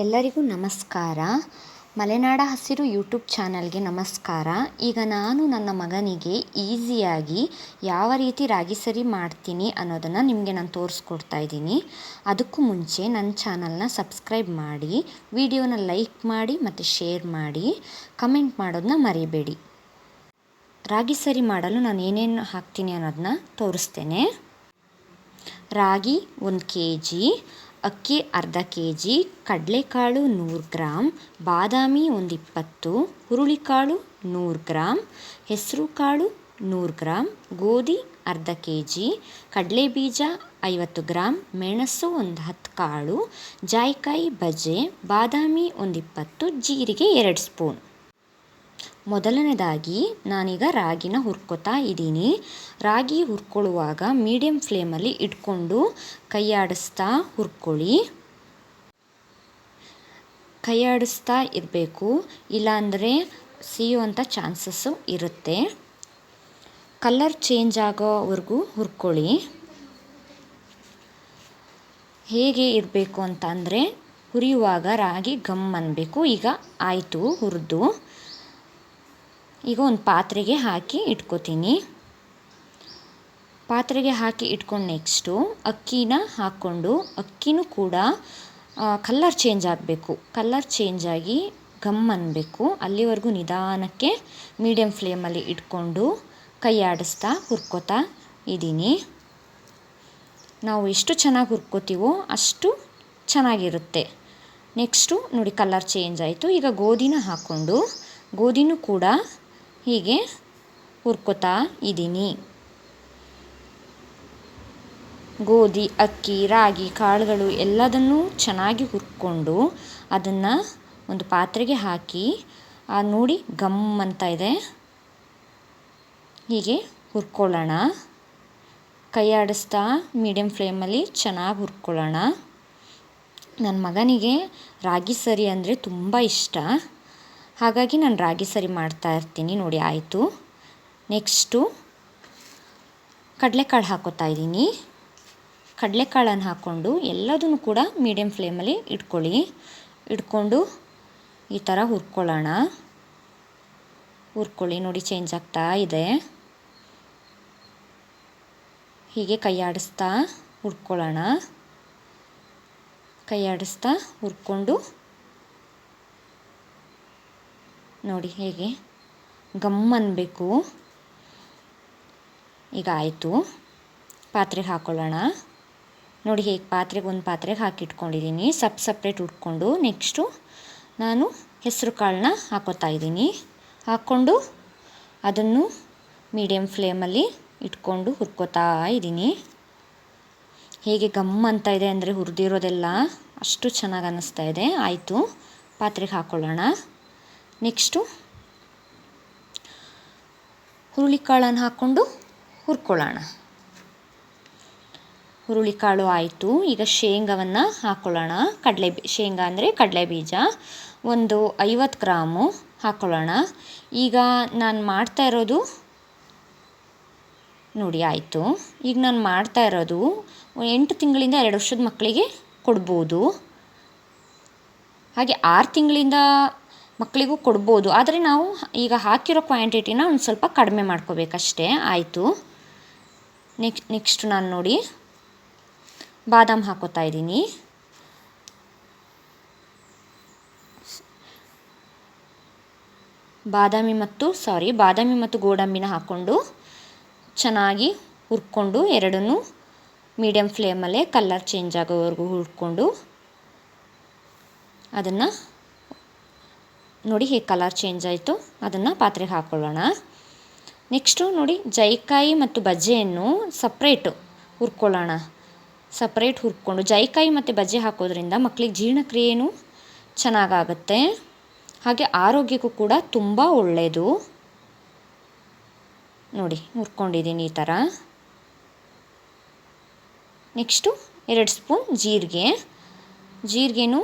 ಎಲ್ಲರಿಗೂ ನಮಸ್ಕಾರ. ಮಲೆನಾಡ ಹಸಿರು ಯೂಟ್ಯೂಬ್ ಚಾನಲ್ಗೆ ನಮಸ್ಕಾರ. ಈಗ ನಾನು ನನ್ನ ಮಗನಿಗೆ ಈಸಿಯಾಗಿ ಯಾವ ರೀತಿ ರಾಗಿ ಸರಿ ಮಾಡ್ತೀನಿ ಅನ್ನೋದನ್ನು ನಿಮಗೆ ನಾನು ತೋರಿಸ್ಕೊಡ್ತಾ ಇದ್ದೀನಿ. ಅದಕ್ಕೂ ಮುಂಚೆ ನನ್ನ ಚಾನಲ್ನ ಸಬ್ಸ್ಕ್ರೈಬ್ ಮಾಡಿ, ವಿಡಿಯೋನ ಲೈಕ್ ಮಾಡಿ ಮತ್ತು ಶೇರ್ ಮಾಡಿ, ಕಮೆಂಟ್ ಮಾಡೋದನ್ನ ಮರಿಬೇಡಿ. ರಾಗಿ ಸರಿ ಮಾಡಲು ನಾನು ಏನೇನು ಹಾಕ್ತೀನಿ ಅನ್ನೋದನ್ನ ತೋರಿಸ್ತೇನೆ. ರಾಗಿ ಒಂದು ಕೆ ಜಿ ಅಕ್ಕಿ ಅರ್ಧ ಕೆ ಜಿ ಕಡಲೆಕಾಳು ನೂರು ಗ್ರಾಮ್ ಬಾದಾಮಿ ಒಂದು ಇಪ್ಪತ್ತು ಹುರುಳಿಕಾಳು ನೂರು ಗ್ರಾಮ್ ಹೆಸರು ಕಾಳು ನೂರು ಗ್ರಾಮ್ ಗೋಧಿ ಅರ್ಧ ಕೆ ಜಿ ಕಡಲೆಬೀಜ ಐವತ್ತು ಗ್ರಾಮ್ ಮೆಣಸು ಒಂದು ಹತ್ತು ಕಾಳು, ಜಾಯಿಕಾಯಿ ಬಜೆ ಬಾದಾಮಿ ಒಂದು ಇಪ್ಪತ್ತು ಜೀರಿಗೆ ಎರಡು ಸ್ಪೂನ್. ಮೊದಲನೇದಾಗಿ ನಾನೀಗ ರಾಗಿನ ಹುರ್ಕೊತಾ ಇದ್ದೀನಿ. ರಾಗಿ ಹುರ್ಕೊಳ್ಳುವಾಗ ಮೀಡಿಯಮ್ ಫ್ಲೇಮಲ್ಲಿ ಇಟ್ಕೊಂಡು ಕೈಯಾಡಿಸ್ತಾ ಹುರ್ಕೊಳ್ಳಿ. ಕೈಯಾಡಿಸ್ತಾ ಇರಬೇಕು, ಇಲ್ಲಾಂದರೆ ಸಿಯುವಂಥ ಚಾನ್ಸಸ್ಸು ಇರುತ್ತೆ. ಕಲರ್ ಚೇಂಜ್ ಆಗೋವರೆಗೂ ಹುರ್ಕೊಳ್ಳಿ. ಹೇಗೆ ಇರಬೇಕು ಅಂತ ಅಂದರೆ ಹುರಿಯುವಾಗ ರಾಗಿ ಗಮ್ ಅನ್ನಬೇಕು ಈಗ ಆಯಿತು ಹುರಿದು. ಈಗ ಒಂದು ಪಾತ್ರೆಗೆ ಹಾಕಿ ಇಟ್ಕೋತೀನಿ. ಪಾತ್ರೆಗೆ ಹಾಕಿ ಇಟ್ಕೊಂಡು ನೆಕ್ಸ್ಟು ಅಕ್ಕಿನ ಹಾಕ್ಕೊಂಡು, ಅಕ್ಕಿನೂ ಕೂಡ ಕಲ್ಲರ್ ಚೇಂಜ್ ಆಗಬೇಕು. ಕಲ್ಲರ್ ಚೇಂಜ್ ಆಗಿ ಗಮ್ ಅನ್ನಬೇಕು. ಅಲ್ಲಿವರೆಗೂ ನಿಧಾನಕ್ಕೆ ಮೀಡಿಯಮ್ ಫ್ಲೇಮಲ್ಲಿ ಇಟ್ಕೊಂಡು ಕೈ ಆಡಿಸ್ತಾ ಹುರ್ಕೋತಾ ಇದ್ದೀನಿ. ನಾವು ಎಷ್ಟು ಚೆನ್ನಾಗಿ ಹುರ್ಕೋತೀವೋ ಅಷ್ಟು ಚೆನ್ನಾಗಿರುತ್ತೆ. ನೆಕ್ಸ್ಟು ನೋಡಿ ಕಲರ್ ಚೇಂಜ್ ಆಯಿತು. ಈಗ ಗೋಧಿನ ಹಾಕ್ಕೊಂಡು, ಗೋಧಿನೂ ಕೂಡ ಹೀಗೆ ಹುರ್ಕೋತಾ ಇದ್ದೀನಿ ಗೋಧಿ, ಅಕ್ಕಿ, ರಾಗಿ, ಕಾಳುಗಳು ಎಲ್ಲದನ್ನೂ ಚೆನ್ನಾಗಿ ಹುರ್ಕೊಂಡು ಅದನ್ನು ಒಂದು ಪಾತ್ರೆಗೆ ಹಾಕಿ ನೋಡಿ ಗಮ್ ಅಂತ ಇದೆ. ಹೀಗೆ ಹುರ್ಕೊಳ್ಳೋಣ. ಕೈ ಆಡಿಸ್ತಾ ಮೀಡಿಯಮ್ ಫ್ಲೇಮಲ್ಲಿ ಚೆನ್ನಾಗಿ ಹುರ್ಕೊಳ್ಳೋಣ. ನನ್ನ ಮಗನಿಗೆ ರಾಗಿ ಸರಿ ಅಂದರೆ ತುಂಬ ಇಷ್ಟ. ಹಾಗಾಗಿ ನಾನು ರಾಗಿ ಸರಿ ಮಾಡ್ತಾ ಇರ್ತೀನಿ. ನೋಡಿ, ಆಯಿತು. ನೆಕ್ಸ್ಟು ಕಡಲೆಕಾಳು ಹಾಕೋತಾ ಇದ್ದೀನಿ. ಕಡಲೆಕಾಳನ್ನು ಹಾಕ್ಕೊಂಡು ಎಲ್ಲದನ್ನು ಕೂಡ ಮೀಡಿಯಮ್ ಫ್ಲೇಮಲ್ಲಿ ಇಟ್ಕೊಳ್ಳಿ. ಇಟ್ಕೊಂಡು ಈ ಥರ ಹುರ್ಕೊಳ್ಳೋಣ. ಹುರ್ಕೊಳ್ಳಿ. ನೋಡಿ ಚೇಂಜ್ ಆಗ್ತಾ ಇದೆ. ಹೀಗೆ ಕೈ ಆಡಿಸ್ತಾ ಹುರ್ಕೊಳ್ಳೋಣ. ಕೈ ಹುರ್ಕೊಂಡು ನೋಡಿ ಹೇಗೆ. ಗಮ್ ಅನ್ನಬೇಕು ಈಗ ಆಯಿತು. ಪಾತ್ರೆಗೆ ಹಾಕ್ಕೊಳ್ಳೋಣ ನೋಡಿ ಹೇಗೆ ಪಾತ್ರೆಗೆ ಒಂದು ಪಾತ್ರೆಗೆ ಹಾಕಿಟ್ಕೊಂಡಿದ್ದೀನಿ. ಸಪ್ ಸಪ್ರೇಟ್ ಉಟ್ಕೊಂಡು ನೆಕ್ಸ್ಟು ನಾನು ಹೆಸರು ಕಾಳನ್ನ ಹಾಕೋತಾ ಇದ್ದೀನಿ. ಹಾಕ್ಕೊಂಡು ಅದನ್ನು ಮೀಡಿಯಮ್ ಫ್ಲೇಮಲ್ಲಿ ಇಟ್ಕೊಂಡು ಹುರ್ಕೋತಾ ಇದ್ದೀನಿ. ಹೇಗೆ ಗಮ್ ಅಂತ ಇದೆ ಅಂದರೆ ಹುರಿದಿರೋದೆಲ್ಲ ಅಷ್ಟು ಚೆನ್ನಾಗಿ ಅನ್ನಿಸ್ತಾ ಇದೆ. ಆಯಿತು. ಪಾತ್ರೆಗೆ ಹಾಕ್ಕೊಳ್ಳೋಣ ನೆಕ್ಸ್ಟು ಹುರುಳಿಕಾಳನ್ನು ಹಾಕ್ಕೊಂಡು ಹುರ್ಕೊಳ್ಳೋಣ. ಹುರುಳಿಕಾಳು ಆಯಿತು, ಈಗ ಶೇಂಗಾವನ್ನು ಹಾಕ್ಕೊಳ್ಳೋಣ ಕಡಲೆ ಶೇಂಗಾ ಅಂದರೆ ಕಡಲೆ ಬೀಜ, ಒಂದು ಐವತ್ತು ಗ್ರಾಮು ಹಾಕ್ಕೊಳ್ಳೋಣ ಈಗ ನಾನು ಮಾಡ್ತಾ ಇರೋದು ನೋಡಿ, ಆಯಿತು. ಈಗ ನಾನು ಮಾಡ್ತಾ ಇರೋದು ಎಂಟು ತಿಂಗಳಿಂದ ಎರಡು ವರ್ಷದ ಮಕ್ಕಳಿಗೆ ಕೊಡ್ಬೋದು. ಹಾಗೆ ಆರು ತಿಂಗಳಿಂದ ಮಕ್ಕಳಿಗೂ ಕೊಡ್ಬೋದು. ಆದರೆ ನಾವು ಈಗ ಹಾಕಿರೋ ಕ್ವಾಂಟಿಟಿನ ಒಂದು ಸ್ವಲ್ಪ ಕಡಿಮೆ ಮಾಡ್ಕೋಬೇಕಷ್ಟೇ. ಆಯಿತು. ನೆಕ್ ನೆಕ್ಸ್ಟ್ ನಾನು ನೋಡಿ. ಬಾದಾಮ್ ಹಾಕೋತಾ ಇದ್ದೀನಿ. ಬಾದಾಮಿ ಮತ್ತು ಸಾರಿ ಬಾದಾಮಿ ಮತ್ತು ಗೋಡಂಬಿನ ಹಾಕ್ಕೊಂಡು ಚೆನ್ನಾಗಿ ಹುರ್ಕೊಂಡು ಎರಡನ್ನೂ ಮೀಡಿಯಮ್ ಫ್ಲೇಮಲ್ಲೇ ಕಲರ್ ಚೇಂಜ್ ಆಗೋವರೆಗೂ ಹುರ್ಕೊಂಡು ಅದನ್ನು ನೋಡಿ ಹೇಗೆ ಕಲರ್ ಚೇಂಜ್ ಆಯಿತು, ಅದನ್ನು ಪಾತ್ರೆಗೆ ಹಾಕ್ಕೊಳ್ಳೋಣ ನೆಕ್ಸ್ಟು ನೋಡಿ ಜೈಕಾಯಿ ಮತ್ತು ಬಜ್ಜೆಯನ್ನು ಸಪ್ರೇಟು ಹುರ್ಕೊಳ್ಳೋಣ. ಸಪ್ರೇಟ್ ಹುರ್ಕೊಂಡು ಜೈಕಾಯಿ ಮತ್ತು ಬಜ್ಜೆ ಹಾಕೋದ್ರಿಂದ ಮಕ್ಕಳಿಗೆ ಜೀರ್ಣಕ್ರಿಯೆಯೂ ಚೆನ್ನಾಗಾಗತ್ತೆ. ಹಾಗೆ ಆರೋಗ್ಯಕ್ಕೂ ಕೂಡ ತುಂಬ ಒಳ್ಳೆಯದು ನೋಡಿ ಹುರ್ಕೊಂಡಿದ್ದೀನಿ ಈ ಥರ ನೆಕ್ಸ್ಟು ಎರಡು ಸ್ಪೂನ್ ಜೀರಿಗೆ. ಜೀರಿಗೆನೂ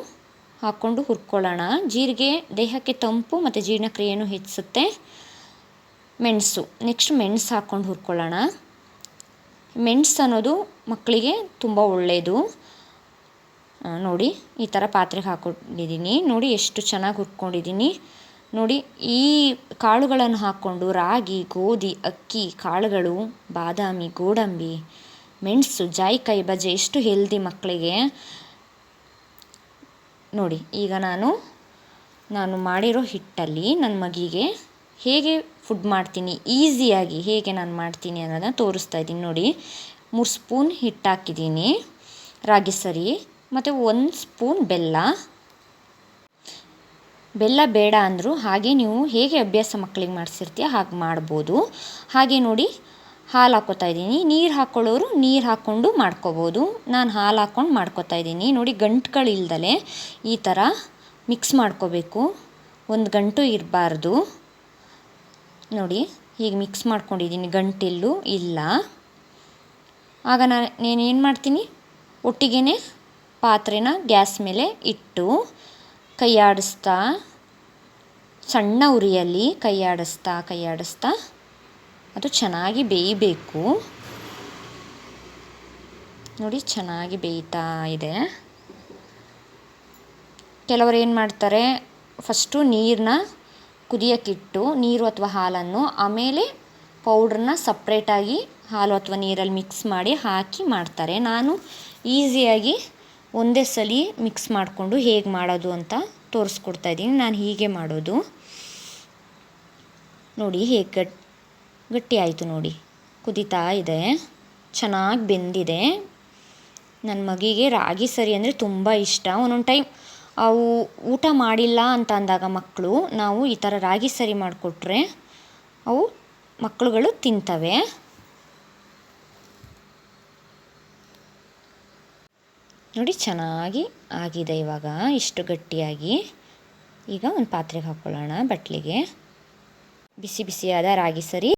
ಹಾಕ್ಕೊಂಡು ಹುರ್ಕೊಳ್ಳೋಣ. ಜೀರಿಗೆ, ದೇಹಕ್ಕೆ ತಂಪು ಮತ್ತು ಜೀರ್ಣಕ್ರಿಯೆಯನ್ನು ಹೆಚ್ಚಿಸುತ್ತೆ. ಮೆಣಸು ನೆಕ್ಸ್ಟ್ ಮೆಣಸು ಹಾಕ್ಕೊಂಡು ಹುರ್ಕೊಳ್ಳೋಣ. ಮೆಣಸು ಅನ್ನೋದು ಮಕ್ಕಳಿಗೆ ತುಂಬ ಒಳ್ಳೆಯದು ನೋಡಿ, ಈ ಥರ ಪಾತ್ರೆಗೆ ಹಾಕ್ಕೊಂಡಿದ್ದೀನಿ ನೋಡಿ, ಎಷ್ಟು ಚೆನ್ನಾಗಿ ಹುರ್ಕೊಂಡಿದ್ದೀನಿ. ನೋಡಿ, ಈ ಕಾಳುಗಳನ್ನು ಹಾಕ್ಕೊಂಡು ರಾಗಿ, ಗೋಧಿ, ಅಕ್ಕಿ, ಕಾಳುಗಳು, ಬಾದಾಮಿ, ಗೋಡಂಬಿ, ಮೆಣಸು, ಜಾಯಿಕಾಯಿ ಬಜೆ ಎಷ್ಟು ಹೆಲ್ದಿ ಮಕ್ಕಳಿಗೆ. ನೋಡಿ, ಈಗ ನಾನು ನಾನು ಮಾಡಿರೋ ಹಿಟ್ಟಲ್ಲಿ ನನ್ನ ಮಗಿಗೆ ಹೇಗೆ ಫುಡ್ ಮಾಡ್ತೀನಿ ಈಸಿಯಾಗಿ ಹೇಗೆ ನಾನು ಮಾಡ್ತೀನಿ ಅನ್ನೋದನ್ನ ತೋರಿಸ್ತಾ ಇದ್ದೀನಿ. ನೋಡಿ, ಮೂರು ಸ್ಪೂನ್ ಹಿಟ್ಟು ಹಾಕಿದ್ದೀನಿ, ರಾಗಿ ಸರಿ, ಮತ್ತು ಒಂದು ಸ್ಪೂನ್ ಬೆಲ್ಲ. ಬೆಲ್ಲ ಬೇಡ ಅಂದರೂ ಹಾಗೆ ನೀವು ಹೇಗೆ ಅಭ್ಯಾಸ ಮಕ್ಕಳಿಗೆ ಮಾಡಿಸಿರ್ತೀಯ ಹಾಗೆ ಮಾಡ್ಬೋದು. ಹಾಗೆ ನೋಡಿ ಹಾಲು ಹಾಕ್ಕೋತಾ ಇದ್ದೀನಿ. ನೀರು ಹಾಕ್ಕೊಳ್ಳೋರು ನೀರು ಹಾಕ್ಕೊಂಡು ಮಾಡ್ಕೋಬೋದು. ನಾನು ಹಾಲು ಹಾಕ್ಕೊಂಡು ಮಾಡ್ಕೋತಾ ಇದ್ದೀನಿ. ನೋಡಿ ಗಂಟುಗಳಿಲ್ದಲೆ ಈ ಥರ ಮಿಕ್ಸ್ ಮಾಡ್ಕೋಬೇಕು. ಒಂದು ಗಂಟು ಇರಬಾರ್ದು. ನೋಡಿ, ಹೀಗೆ ಮಿಕ್ಸ್ ಮಾಡ್ಕೊಂಡಿದ್ದೀನಿ. ಗಂಟಿಲ್ಲೂ ಇಲ್ಲ. ಆಗ ನಾನು ಏನು ಮಾಡ್ತೀನಿ? ಒಟ್ಟಿಗೆ ಪಾತ್ರೆನ ಗ್ಯಾಸ್ ಮೇಲೆ ಇಟ್ಟು ಕೈಯಾಡಿಸ್ತಾ, ಸಣ್ಣ ಉರಿಯಲ್ಲಿ ಕೈಯಾಡಿಸ್ತಾ ಕೈಯಾಡಿಸ್ತಾ ಅದು ಚೆನ್ನಾಗಿ ಬೇಯಬೇಕು. ನೋಡಿ, ಚೆನ್ನಾಗಿ ಬೇಯ್ತಾ ಇದೆ. ಕೆಲವರು ಏನು ಮಾಡ್ತಾರೆ, ಫಸ್ಟು ನೀರನ್ನ ಕುದಿಯೋಕ್ಕಿಟ್ಟು ನೀರು ಅಥವಾ ಹಾಲನ್ನು ಆಮೇಲೆ ಪೌಡ್ರನ್ನ ಸಪ್ರೇಟಾಗಿ ಹಾಲು ಅಥವಾ ನೀರಲ್ಲಿ ಮಿಕ್ಸ್ ಮಾಡಿ ಹಾಕಿ ಮಾಡ್ತಾರೆ. ನಾನು ಈಸಿಯಾಗಿ ಒಂದೇ ಸಲ ಮಿಕ್ಸ್ ಮಾಡಿಕೊಂಡು ಹೇಗೆ ಮಾಡೋದು ಅಂತ ತೋರಿಸ್ಕೊಡ್ತಾ ಇದ್ದೀನಿ. ನಾನು ಹೀಗೆ ಮಾಡೋದು. ನೋಡಿ, ಹೇಗೆ ಗಟ್ ಗಟ್ಟಿ ಆಯಿತು ನೋಡಿ. ಕುದಿತಾ ಇದೆ. ಚೆನ್ನಾಗಿ ಬೆಂದಿದೆ. ನನ್ನ ಮಗಿಗೆ ರಾಗಿ ಸರಿ ಅಂದರೆ ತುಂಬ ಇಷ್ಟ. ಒಂದೊಂದು ಟೈಮ್ ಅವು ಊಟ ಮಾಡಿಲ್ಲ ಅಂತ ಅಂದಾಗ ಮಕ್ಕಳು ನಾವು ಈ ಥರ ರಾಗಿ ಸರಿ ಮಾಡಿಕೊಟ್ರೆ ಅವು ಮಕ್ಕಳುಗಳು ತಿಂತವೆ. ನೋಡಿ ಚೆನ್ನಾಗಿ ಆಗಿದೆ ಇವಾಗ. ಇಷ್ಟು ಗಟ್ಟಿಯಾಗಿ. ಈಗ ಒಂದು ಪಾತ್ರೆಗೆ ಹಾಕ್ಕೊಳ್ಳೋಣ ಬಟ್ಲಿಗೆ. ಬಿಸಿ ಬಿಸಿಯಾದ ರಾಗಿ ಸರಿ.